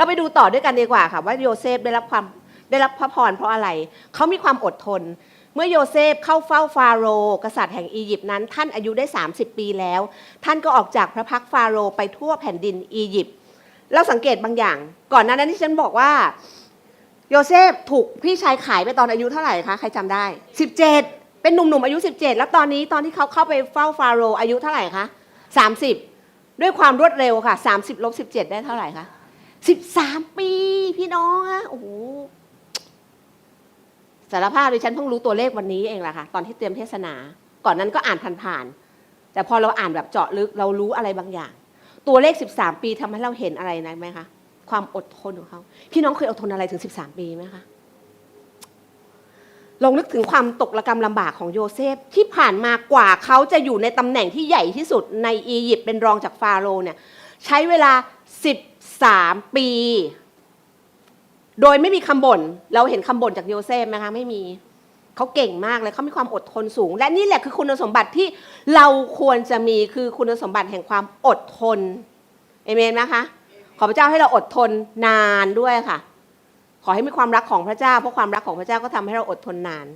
เราไปดูต่อด้วยกันดีกว่าค่ะว่าโยเซฟได้รับความได้รับพระพรเพราะอะไร เขามีความอดทน เมื่อโยเซฟเข้าเฝ้าฟาโรห์กษัตริย์แห่งอียิปต์นั้น ท่านอายุได้ 30 ปีแล้ว ท่านก็ออกจากพระพักฟาโรห์ไปทั่วแผ่นดินอียิปต์เราสังเกตบางอย่าง ก่อนหน้านั้นที่ฉันบอกว่าโยเซฟถูกพี่ชายขายไปตอนอายุเท่าไหร่คะใครจำได้ 17 เป็นหนุ่มๆอายุ 17 แล้วตอนนี้ตอนที่เขาเข้าไปเฝ้าฟาโรห์อายุเท่าไหร่คะ30 ด้วยความรวดเร็วค่ะ 30ลบ17 ได้เท่าไหร่คะ 13 ปีพี่น้องอะโอ้โหสารภาพดิฉันเพิ่งรู้ตัวเลขวันนี้เองแหละค่ะ ตอนที่เตรียมเทศนา ก่อนนั้นก็อ่านผ่านๆแต่พอเราอ่านแบบเจาะลึกเรารู้อะไรบางอย่าง ตัวเลข 13 ปีทำให้เราเห็นอะไรนะไหมคะความอดทนของเขา พี่น้องเคยอดทนอะไรถึง 13 ปีไหมคะลองนึกถึงความตกระกรรมลำบากของโยเซฟที่ผ่านมากว่าเขาจะอยู่ในตำแหน่งที่ใหญ่ที่สุดในอียิปต์เป็นรองจากฟาโรห์เนี่ย ใช้เวลา 13 ปี โดยไม่มีคำบ่น เราเห็นคำบ่นจากโยเซฟไหมคะไม่มี เขาเก่งมากเลยเขามีความอดทนสูง และนี่แหละคือคุณสมบัติที่เราควรจะมีคือคุณสมบัติแห่งความอดทนเอเมนนะคะขอพระเจ้าให้เราอดทนนานด้วยค่ะ ขอให้มีความรักของพระเจ้า เพราะความรักของพระเจ้าก็ทำให้เราอดทนนาน